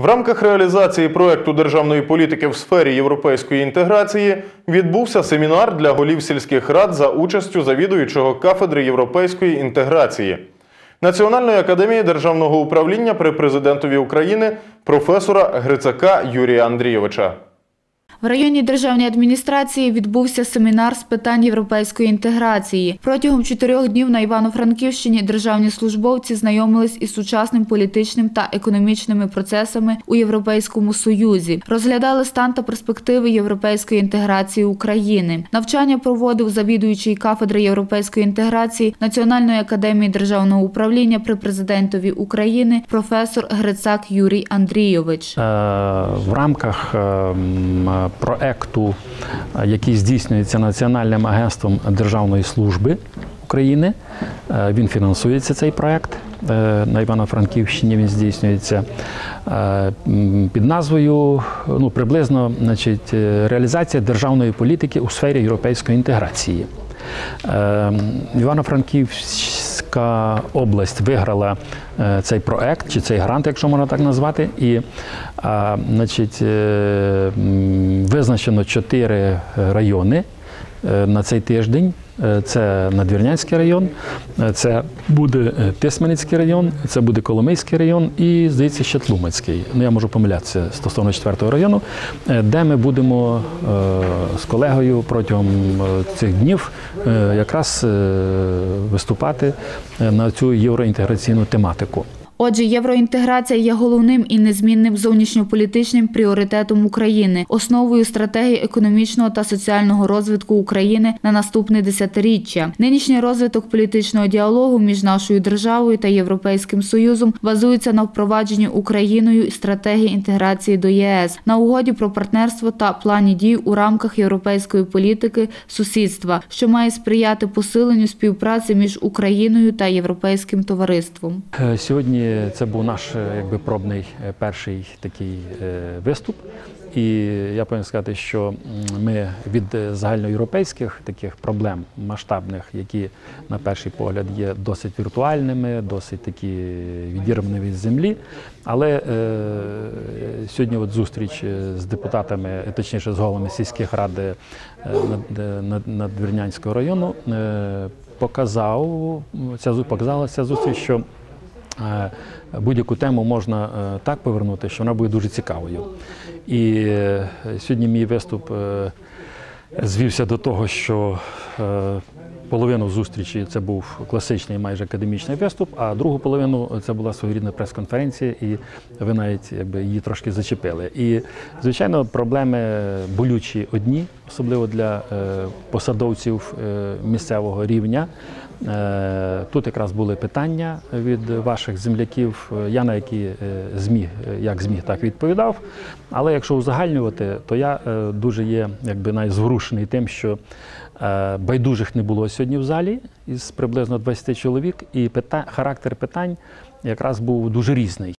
В рамках реалізації проекту державної політики в сфері європейської інтеграції відбувся семінар для голів сільських рад за участю завідуючого кафедри європейської інтеграції Національної академії державного управління при президентові України професора Грицака Юрія Андрійовича. В районній державній адміністрації відбувся семінар з питань європейської інтеграції. Протягом чотирьох днів на Івано-Франківщині державні службовці знайомились із сучасним політичним та економічними процесами у Європейському Союзі, розглядали стан та перспективи європейської інтеграції України. Навчання проводив завідуючий кафедри європейської інтеграції Національної академії державного управління при президентові України професор Грицак Юрій Андрійович. Е, в рамках е, м, проекту, е, який здійснюється Національним агентством Державної служби України. е, Він фінансується цей проект. е, На Івано-Франківщині він здійснюється під назвою ну, приблизно значить, реалізація державної політики у сфері європейської інтеграції. Е, Івано-Франківська область виграла е, цей проект чи цей грант, якщо можна так назвати, і а, значить, е, визначено чотири райони е, на цей тиждень. Е, Це Надвірнянський район, е, це буде е, Тисменицький район, це буде Коломийський район і, здається, ще Тлумацький. Ну, я можу помилятися стосовно четвертого району, е, де ми будемо е, з колегою протягом е, цих днів е, якраз е, виступати е, на цю євроінтеграційну тематику. Отже, євроінтеграція є головним і незмінним зовнішньополітичним пріоритетом України, основою стратегії економічного та соціального розвитку України на наступне десятиріччя. Нинішній розвиток політичного діалогу між нашою державою та Європейським Союзом базується на впровадженні Україною стратегії інтеграції до ЄС, на угоді про партнерство та плані дій у рамках європейської політики сусідства, що має сприяти посиленню співпраці між Україною та європейським товариством. Е, Сьогодні це був наш е, якби пробний е, перший такий е, виступ. І я повинен сказати, що ми від загальноєвропейських таких проблем масштабних, які на перший погляд є досить віртуальними, досить такі відірвані від землі. Але е, сьогодні от зустріч з депутатами, точніше з головами сільських рад над- Надвірнянського району е, показав ця показала зустріч, що Будь-яку тему можна е, так повернути, що вона буде дуже цікавою. І е, сьогодні мій виступ е, звівся до того, що е, половину зустрічі це був класичний майже академічний виступ, а другу половину це була своєрідна прес-конференція, і ви навіть якби, її трошки зачепили. І, звичайно, проблеми болючі одні, особливо для е, посадовців е, місцевого рівня. Е, Тут якраз були питання від ваших земляків. Я на які зміг, як зміг, так відповідав. Але якщо узагальнювати, то я дуже є якби навіть зворушений тим, що байдужих не було сьогодні в залі із приблизно 20 чоловік, і пита- характер питань якраз був дуже різний.